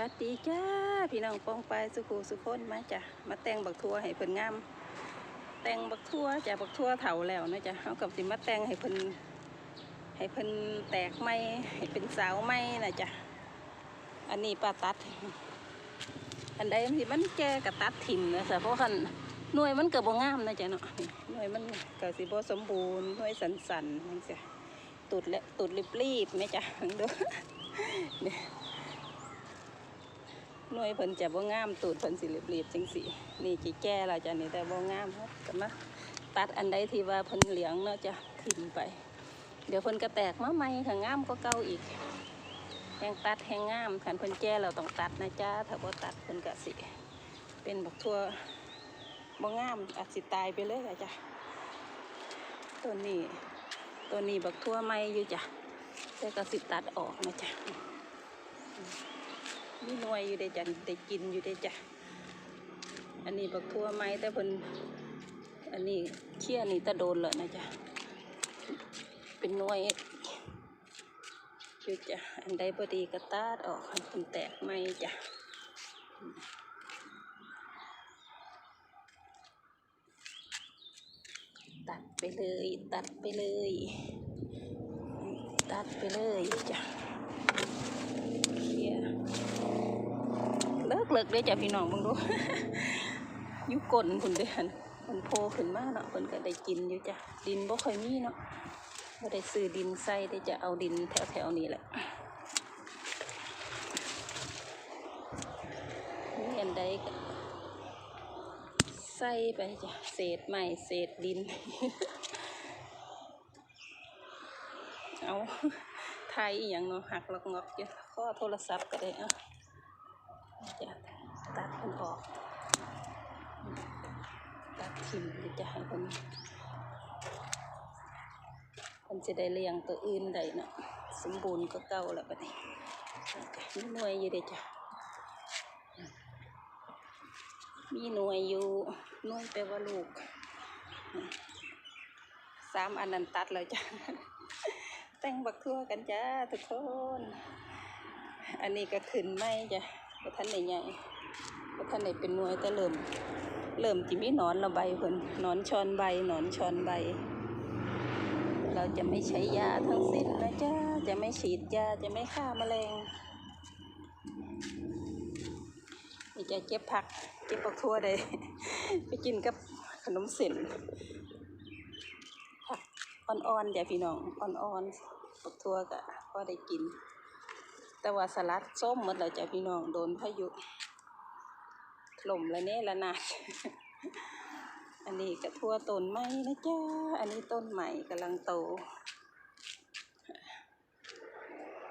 วัสดีจ้าพี่น้องปองไปสุขูสุคนมาจ้ะมาแต่งบักทัวให้เพิ่นงาม แต่งบักทัวจ้ะบักทัวเถาแล้วนะจ้ะเอากับสิมาแต่งให้เพิ่นให้เพิ่นแตกไม้ให้เป็นสาวไม้นะจ้ะอันนี้ปลาตัด อันใดมันมันแก่กับตัดถิ่มนะจ้ะเพราะคันหน่วยมันเก็บ่งามนะจ้ะเนาะหน่วยมันเก็สิบ่สมบูรณ์หน่วยสันสันๆจังซี่ตุดและตุดรีบๆไหมจ้ะเด้อ หน่วยเพิ่นจะบ่งามตูดเพิ่นสิเรียบๆจังสินี่จิแก่และจ้ะนี่แต่บ่งามครับก็มาตัดอันใดที่ว่าเพิ่นเหลียงเนาะจะทิ่มไป เดี๋ยวเพิ่นก็แตกมาใหม่ค่ะงามก็เก่าอีกแหงตัดแหงงามคันเพิ่นแก่เราต้องตัดนะจ้าถ้าบ่ตัดเพิ่นก็สิ เป็นบักทั่วบ่งามอาจสิตายไปเลยล่ะจ้ะตัวนี้ตัวนี้บักทั่วใหม่อยู่จ้ะแต่ก็สิตัดออกนะจ้ะ มีหน่วยอยู่ได้จันได้กินอยู่ได้จ้ะอันนี้บักทั่วไม้แต่เพิ่นอันนี้เชี่ยนี่ตะโดนเลยนะจ๊ะเป็นหน่วยอยู่จ้ะอันใดพอดีก็ตัดออกให้เพิ่นแตกไม่จ้ะตัดไปเลย ตัดไปเลย ตัดไปเลยจ้ะเชี่ย เลิกเลยจ้ะพี่น้องเบิ่งดูยุกลคุณเด้หันมันโผล่ขึ้นมากเนาะเพิ่นก็ได้กินอยู่จ้ะดินบ่ค่อยมีเนาะบ่ได้ซื้อดินใส่ได้จะเอาดินแถวๆนี้แหละนี่อันใดก็ใส่ไปจ้ะเศษไม้เศษดิน เอาไทยอย่างเนาะหักลอกงอกอยู่ข้อโทรศัพท์ก็ได้อะ จะตัดมันออก ตัดทิมหรือจะให้มันมันจะได้เลี้ยงตัวอื่นได้เนาะสมบูรณ์ก็เก่าแล้วบัดนี้มีหน่วยอยู่เด้จ้ะมีหน่วยอยู่หน่วยแปลว่าลูกสามอันนั้นตัดแล้วจ้ะแต่งบักทั่วกันจ้าทุกคน อันนี้ก็ขึ้นไม่จ้ะ บ่ทันได้ใหญ่บ่ทันได้เป็นหน่วยแต่เริ่ม เริ่มจิมีหนอนระใบเพิ่นหนอนชอนใบหนอนชอนใบ เราจะไม่ใช้ยาทั้งสิ้นนะจ้าจะไม่ฉีดยาจะไม่ฆ่าแมลงนี่จะเก็บผักเก็บผักทั่วได้ไปกินกับขนมเส้นผักอ่อนๆจ้ะพี่น้องอ่อนๆผักทั่วก็พอได้กิน แต่ว่าสลัดส้มหมดแล้วจ้ะพี่น้องโดนพายุถล่มล้วเนี่ยละนาดอันนี้กระทั่วต้นไม้นะจ้าอันนี้ต้นใหม่กำลังโต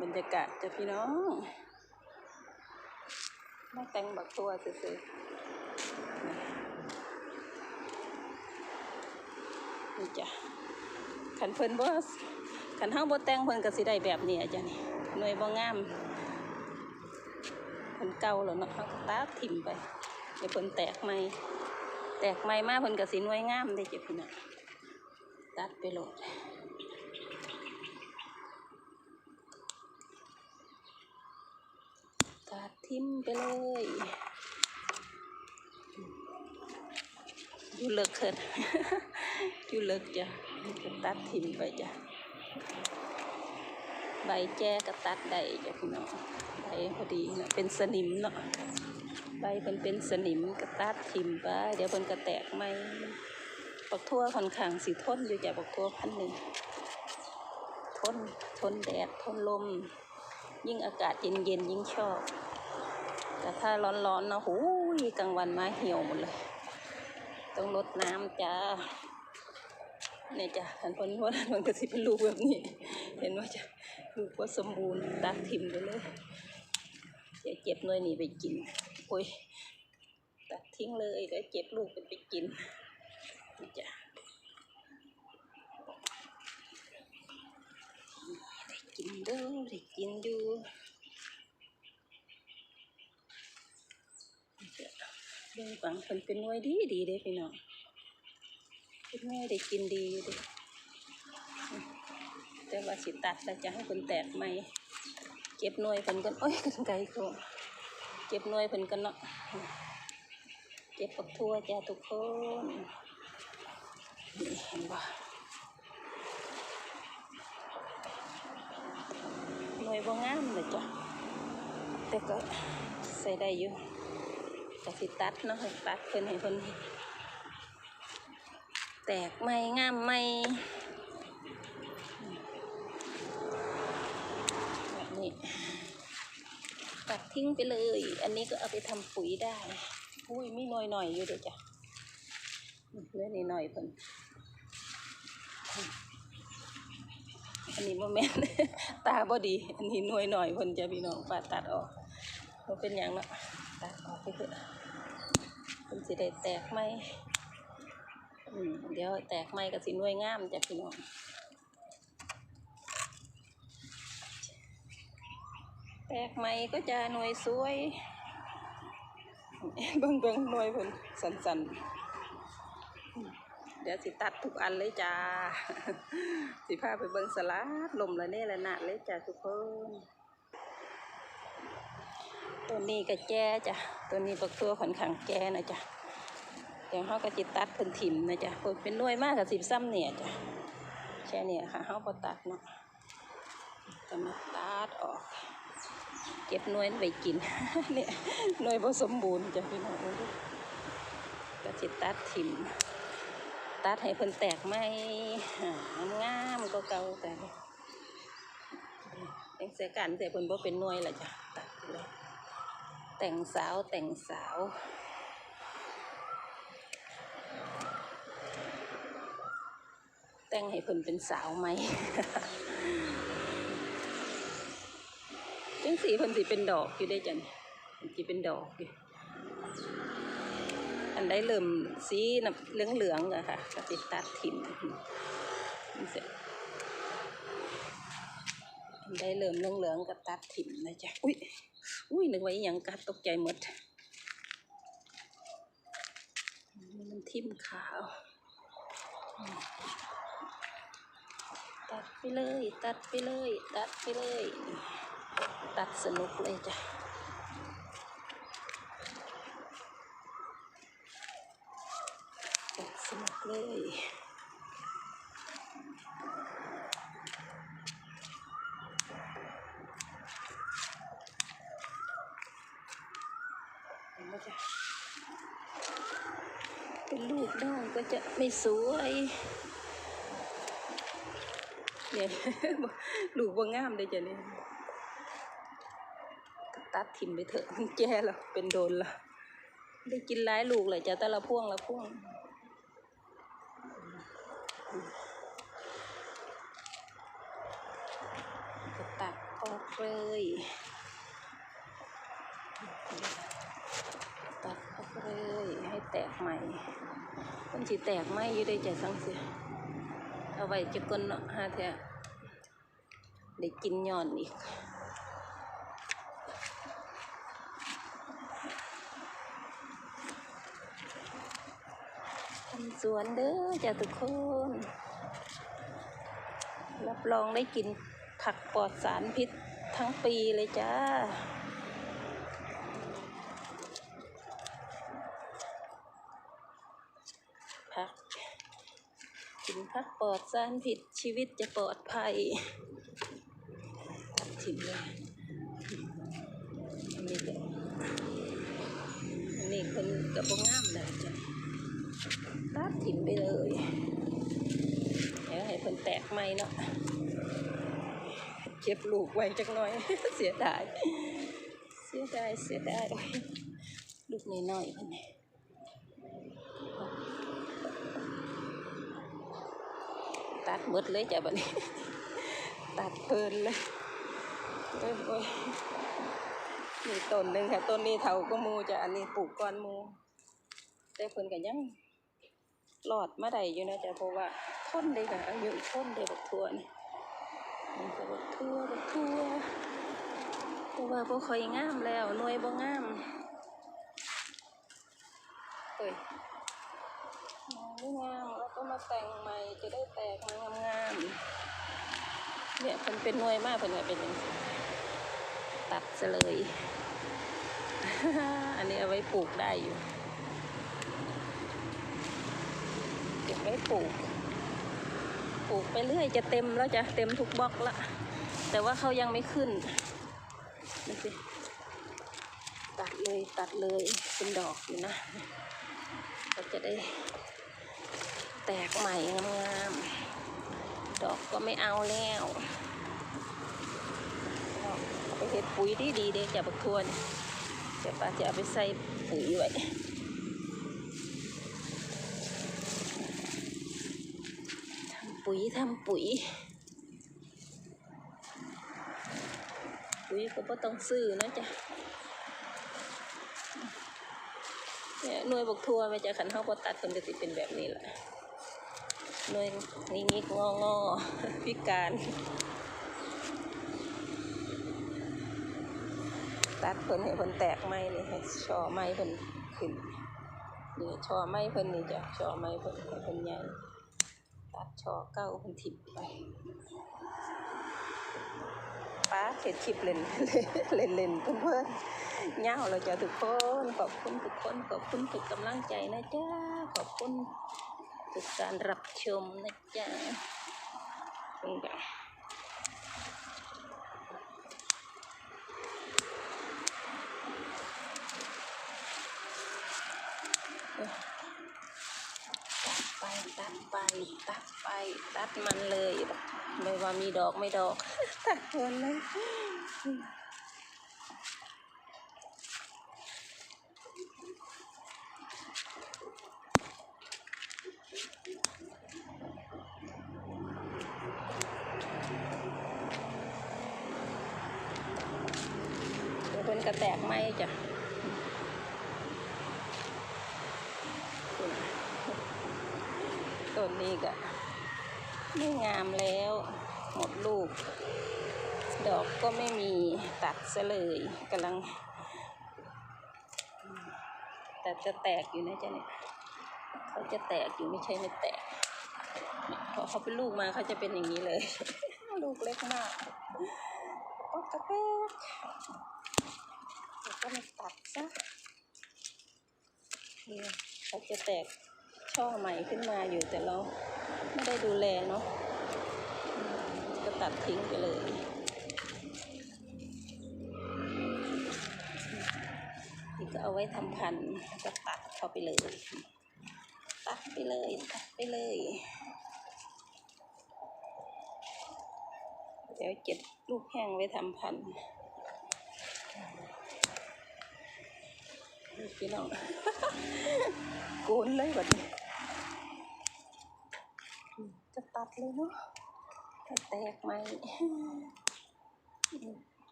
บรรยากาศจ้ะพี่น้องมาแต่งบักตัวซื้อนี่จ้ะขันเพิ่นบ่ขันเฮาบ่แต่งเพิ่นก็สิได้แบบนี้อะจ้ะนี่ หน่วยบ่งงามเพิ่นเก่าแล้วเนาะเฮาก็ตัดถิ่มไปเดี๋ยวเพิ่นแตกใหม่แตกใหม่มาเพิ่นก็สิหน่วยงามเด้เจ้ะพี่น้องตัดไปโหลดตัดทิ่มไปเลยอยู่เลิกเคินอยู่เลิกจ้ะตัดทิ่มไปจ้ะ ใบแจ้ก็ตัดได้จ้ะพี่น้องใบพอดีเนาะเป็นสนิมเนาะใบเพิ่นเป็นสนิมก็ตัดทิ่มไปเดี๋ยวเพิ่นก็แตกใหม่ปักทั่วค่อนข้างสิทนอยู่จ้ะปักทั่วพันหนึ่งทนทนแดดทนลม ยิ่งอากาศเย็นๆยิ่งชอบ แต่ถ้าร้อนๆนะหูยกลางวันมาเหี่ยวหมดเลย ต้องลดน้ำจ้าเนี่ยจ้ะทันพนว่ามันก็สิเป็นลูแบบนี้ เห็นว่าจะ ลูกว่าสมบูรณ์ตัดทิ่มไปเลยอย่าเก็บหน่วยนี้ไปกินโอ้ยตัดทิ้งเลยแล้วเก็บลูกเป็นไปกินจ้ะได้กินเด้อได้กินดูนี่จ้ะเรื่องฝังเพิ่นเป็นหน่วยดีดีเด้พี่น้องเป็นหน่วยได้กินดีอยู่ด้ แต่ว่าสิตัดแล้วจะให้คนแตกไหมเก็บหน่วยกันกันโอ้ยกันไกลโคงเก็บหน่วยเพิ่นกันเนาะเก็บปักทั่วจ้าทุกคนนี่เห็นบ่หน่วยบ่งามเลยจ้ะแต่ก็ใส่ได้อยู่ก็สิตัดเนาะตัดเพิ่นให้เพิ่นแตกใหม่งามใหม่แบบนี้ ตัดทิ้งไปเลย อันนี้ก็เอาไปทำปุ๋ยได้ อุ้ยมีหน่อยหน่อยอยู่เดี๋ยวจ้ะเหลือนิดหน่อยเพิ่นอันนี้โมแมนตาบอดี อันนี้หน่วยหน่อยเพิ่นจะพี่น้องปาตัดออกบ่เป็นหยังเนาะตัดออกไปเถอะเพิ่นสิได้แตกไหมอืมเดี๋ยวแตกไหมก็สิหน่วยงามจ้ะพี่น้อง แตกใหม่ก็จะหน่วยสวยเบิ่งเบิ่งหน่วยเพิ่นสันสันเดี๋ยวสิตัดทุกอันเลยจ้า สิพาไปเบิ่งสลัดลมละเน่ละนาดเลยจ้าทุกคนตัวนี้ก็แก่จ้ะ ตัวนี้ปักตัวค่อนข้างแก่นะจ้ะเดี๋ยวเขาก็จิตัดเพิ่นถิ่มนะจ้ะเพิ่นเป็นหน่วยมากกับสิบซ้ำเนี่ยจ้ะแค่เนี่ยค่ะเขาบ่ตัดเนาะก็มาตัดออก เก็บน่วยไว้กินเนี่ยน่วยบ่สมบูรณ์จ้ะพี่น้องก็สิตตัดถิ่มตัดให้เพิ่นแตกไหมอ่างามก็เก่าแต่ยังเสียกันแต่เพิ่นบ่เป็นน่วยล่ะจ้ะตัดเลยแต่งสาวแต่งสาวแต่งให้เพิ่นเป็นสาวไหม จังสีเพิ่นสิเป็นดอกอยู่ได้จันสิเป็นดอกอยู่อันได้เริ่มสีน้ำเหลืองเหลืองๆอะค่ะก็ติดตัดถิ่มนี่เสร็จอันได้เริ่มเหลืองเหลืองๆก็ตัดถิ่มนะจ๊ะอุ้ยอุ้ยนึกว่าอหยังกัดตกใจหมดมันทิ่มขาว ตัดไปเลย ตัดไปเลย ตัดไปเลย ตัดสนุกเลยจ้ะตัดสนุกเลยเป็นลูกน้องก็จะไม่สวยเนี่ยลูกว่างามเลยจ้ะเนี่ย ตัดถิ่มไปเถอะมันแก่แล้วเป็นโดนล้วได้กินหลายลูกเลยจ้ะแต่ละพ่วงละพ่วงก็ตัดออกเลยตัดออกเลยให้แตกใหม่มันสิแตกไหมอยู่ได้ใจสังเสียเอาไว้จะก้นเนาะฮะเถอะได้กินย้อนอีก สวนเด้อจ้ะทุกคน รับรองได้กินผักปลอดสารพิษทั้งปีเลยจ้า ผัก กินผักปลอดสารพิษชีวิตจะปลอดภัยตัดถิ่นเลยอันนี้ก็อันนี้คนกับบงามเลยจ้ะ ตัดถิ่มไปเลยเดี๋ยวให้เพิ่นแตกไหมเนาะเก็บลูกไว้จักหน่อย เสียดาย เสียดาย เสียดาย ลูกน้อยๆเพิ่นนี่ตัดหมดเลยจ้ะบัดนี้ ตัดเพลินเลยโอ้ยโอ้ยนี่ต้นหนึ่งค่ะต้นนี้เท่าก็มูจ้ะอันนี้ปลูกก่อนมู แต่เพิ่นก็ยัง หลอดมาได้อยู่นะจ๊ะเพราะว่าทนเลยค่ะอายุทนเลยบักทั่วนี่นี่ก็บักทั่วบักทั่วแต่ว่าบ่ค่อยงามแล้วหน่วยบ่งามเอ้ยหน่งามแล้วก็มาแต่งใหม่จะได้แตกมางามๆเนี่ยเพิ่นเป็นหน่วยมากเพิ่นก็เป็นจังซี่ตัดซะเลย อันนี้เอาไว้ปลูกได้อยู่ เก็บไว้ปลูก ปลูกไปเรื่อยจะเต็มแล้วจะเต็มทุกบล็อกละ แต่ว่าเขายังไม่ขึ้นดูสิตัดเลยตัดเลยเป็นดอกอยู่นะก็จะได้แตกใหม่งามๆ ดอกก็ไม่เอาแล้วไปเห็ดปุ๋ยดีดีๆเด็กจะบักทวนเดี๋ยวป้าจะเอาไปใส่ปุ๋ยไว้ทำ ปุ๋ยทำปุ๋ย ปุ๋ยก็บ่ต้องซื้อนะจ๊ะเนี่ยหน่วยบกทัวไม่จะขันเท้าบ่ตัดคนจะติเป็นแบบนี้แหละหน่วยนี่งิกงองอๆพิการตัดเพิ่นให้เพิ่นแตกไม้นี่ให้ช่อไม้เพิ่นขึ้นนี่ช่อไม้เพิ่นนี่จ้ะช่อไม้เพิ่นให้เพิ่นใหญ่ ตัดชอเก้าเพิ่นทิบไปป้าเห็ดคลิปเล่นเล่นเล่นเพื่อนเพื่อนเงาเราจะทุกคนขอบคุณทุกคนขอบคุณทุกกำลังใจนะจ๊ะขอบคุณทุกการรับชมนะจ๊ะคุณกันตัดไปตัด ไปตัดไปตัดมันเลยไม่ว่ามีดอกไม่ดอก ตัดคนเลยเดี๋ยวเพิ่นกระแตกไหมจ้ะ ต้นนี้ก็ไม่งามแล้ว หมดลูก ดอกก็ไม่มีตัดซะเลยกำลัง แต่จะแตกอยู่นะจ๊ะเนี่ยเขาจะแตกอยู่ไม่ใช่ไม่แตกพอเขาเป็นลูกมาเขาจะเป็นอย่างนี้เลย ลูกเล็กมากป๊อกกระแตกแล้วก็มาตัดซะนี่เขาจะแตก ช่อใหม่ขึ้นมาอยู่แต่เราไม่ได้ดูแลเนาะก็ตัดทิ้งไปเลยนี่ก็เอาไว้ทำพันธุ์ก็ตัดเข้าไปเลย ตัดไปเลยตัดไปเลยเดี๋ยวเก็บลูกแห้งไว้ทำพันธุ์พี่น้องโกนเลยแบบนี้ จะตัดเลยเนาะจะแตกไหม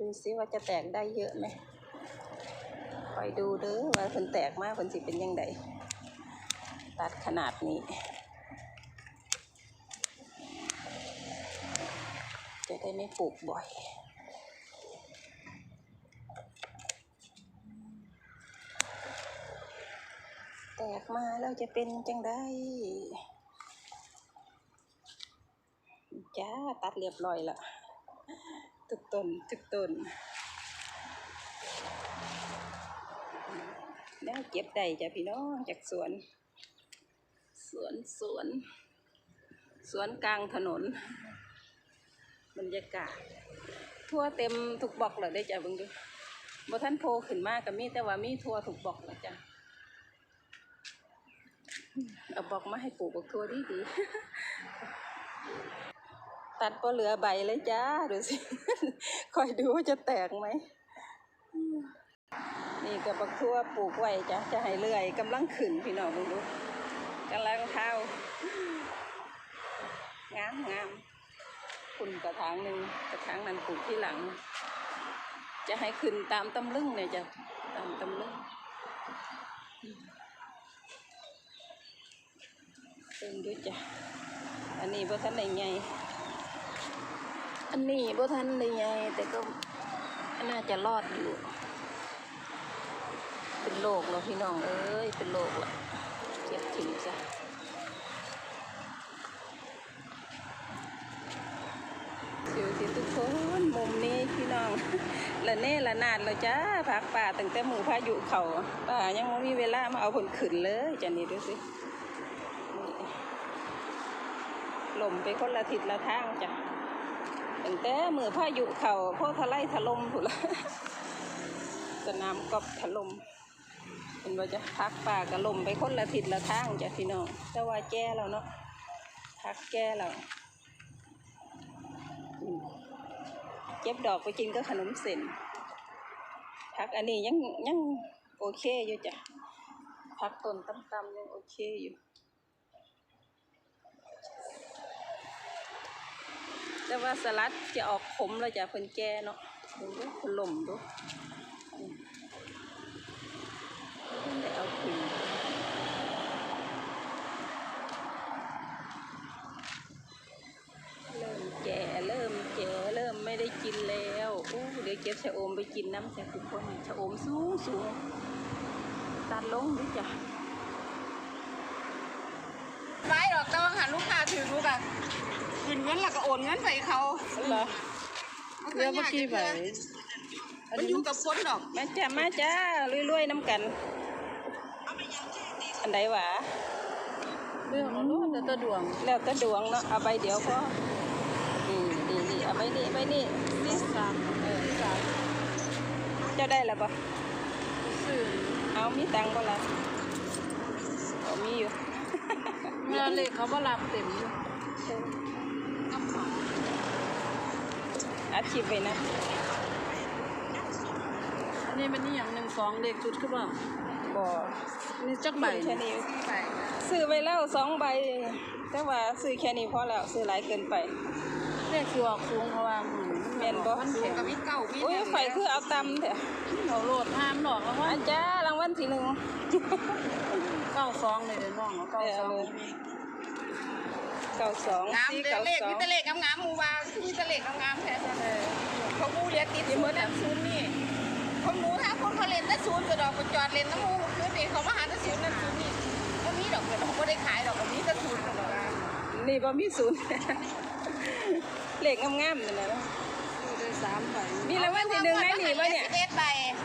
ดูซิว่าจะแตกได้เยอะไหมคอยดูเด้อว่าเพิ่นแตกมากเพิ่นสิเป็นยังไงตัดขนาดนี้ จะได้ไม่ปลูกบ่อยแตกมาแล้วจะเป็นจังได้จ้า ตัดเรียบร้อยละทุกต้นทุกต้นแล้วเก็บได้จ้ะพี่น้องจากสวน สวนสวน สวนกลางถนน บรรยากาศ ทั่วเต็มทุกบอกเลยได้จ้ะเบิ่งดูบ่ท่านโพขึ้นมากกับมีแต่ว่ามีทั่วทุกบอกแล้วจ้ะเอาบอกมาให้ปลูกบักทั่วดีดี ตัดพอเหลือใบเลยจ้า ดูสิ คอยดูว่าจะแตกไหม นี่กับบักทั่วปลูกไว้จ้ะ จะให้เลื่อยกำลังขึ้นพี่น้องมึงดูกำลังเท้างามงามคุณกระถางหนึ่งกระถางนั้นปลูกที่หลัง จะให้ขึ้นตามตำลึงเนี่ยจ้ะตามตำลึงเป็นด้วยจ้ะอันนี้บ่ทันได้ใหญ่ อันนี้บ่ทันได้ใหญ่แต่ก็น่าจะรอดอยู่ เป็นโรคแล้วพี่น้องเอ้ยเป็นโรคละเก็บทิ้งจ้ะดูสิทุกคนมุมนี้พี่น้องละเน่ละนาดแล้วจ้าพักป่าตั้งแต่หมู่พายุเขาป่ายังไม่มีเวลามาเอาผลขึ้นเลยจ้ะนี่ดูสินี่มไปคนละทิศละทางจ้ะ ตั้งแต่มือพายุเขาพ่อทะไลถล่มถูกละสนามกอบถล่มเป็นว่าจะพักป่ากระลมไปคนละทิศละทางจ้ะพี่น้องแต่ว่าแก้แล้วเนาะพักแก้แล้วเก็บดอกไปกินก็ขนมเส้นพักอันนี้ยังยังโอเคอยู่จ้ะพักต้นต่ำๆยังโอเคอยู่ แต่ว่าสลัดจะออกขมแล้วจะเพิ่นแก่เนาะดูดูเพิ่นลมดูเพิ่นได้เอาขึ้นเริ่มแก่เริ่มแก่เริ่มไม่ได้กินแล้วอู้เดี๋ยวเก็บชะอมไปกินน้ำแต่ทุกคนชะอมสูงสูงตัดลงดิจ้ะไม้ดอกต้องหันลูกค้าถือลูกอะ คืนเงินแล้วก็โอนเงินไปเขาเหรอเรือเมื่อกี้ไปมันอยู่กับคนดอกมาจ้ามาจ้ารวยๆน้ำกัน อันใดหวะเรื่องมันรู้แต่ตัวดวง แล้วก็ดวงเนาะเอาใบเดียวพอนี่นี่นี่เอาใบนี้ใบนี้นี่สามเออเจ้าได้แล้วปะสื่อเอามีตังค์ปะล่ะเอามีอยู่เงินเลยเขาบ่รับเต็มอยู่ อาชีพไปนะอันนี้มันนี่อย่างหนึ่งสองเด็กจุดขึ้นบ่บ่นี่จักใบแค่นี้ใบซื้อไปแล้วสองใบ แต่ว่าซื้อแค่นี้พอแล้วซื้อหลายเกินไปเลขคือออกสูงเพราะว่ามันแม่นบ่มันสูงกับพี่เก่าพี่อุ้ยไฟคือเอาตำเถอะเขาโหลดห้ามดอกแล้วว่าอาจารย์รางวัลที่หนึ่งเก้าสองเลยเดี๋ยวน้องเอาเก้าสอง เออเก้าสองงามสี่เด้อเก้าเลขสอมีงแต่เลขงามๆหมู่ว่ามีแต่เลขงามๆแท้ๆเลยเขามูเรียนติดศูนย์นั่นศูนย์นี่คนหมูถ้าคนเขาเล่นแต่ศูนย์ก็ดอกก็จอดเล่นน้ำหมูคือนี่เขามาหาแต่ศูนย์นั่นศูนย์นี่ก็มีดอกเกิดเขาก็ได้ขายดอกก็มีแต่ศูนย์ตลอดนี่บ่มีศูนย์ เลขงามๆนั่นแหละเนาะซื้อได้สามใบมีรางวัลที่หนึ่งไหมนี่บ่เนี่ยเอ็ดใบ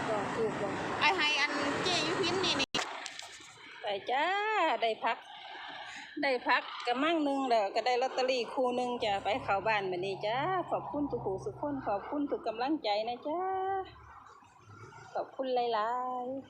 ดอกถูกบ่ไอ้ให้อันเจยุพินนี่นี่ไปจ้าได้พัก ได้พักกระมั่งหนึ่งแล้วก็ได้ลอตเตอรี่คู่หนึ่งจ้ะไปเข้าบ้านมานี้จ้าขอบคุณทุกผู้สุกคนขอบคุณทุกกำลังใจนะจ้าขอบคุณหลาย ๆ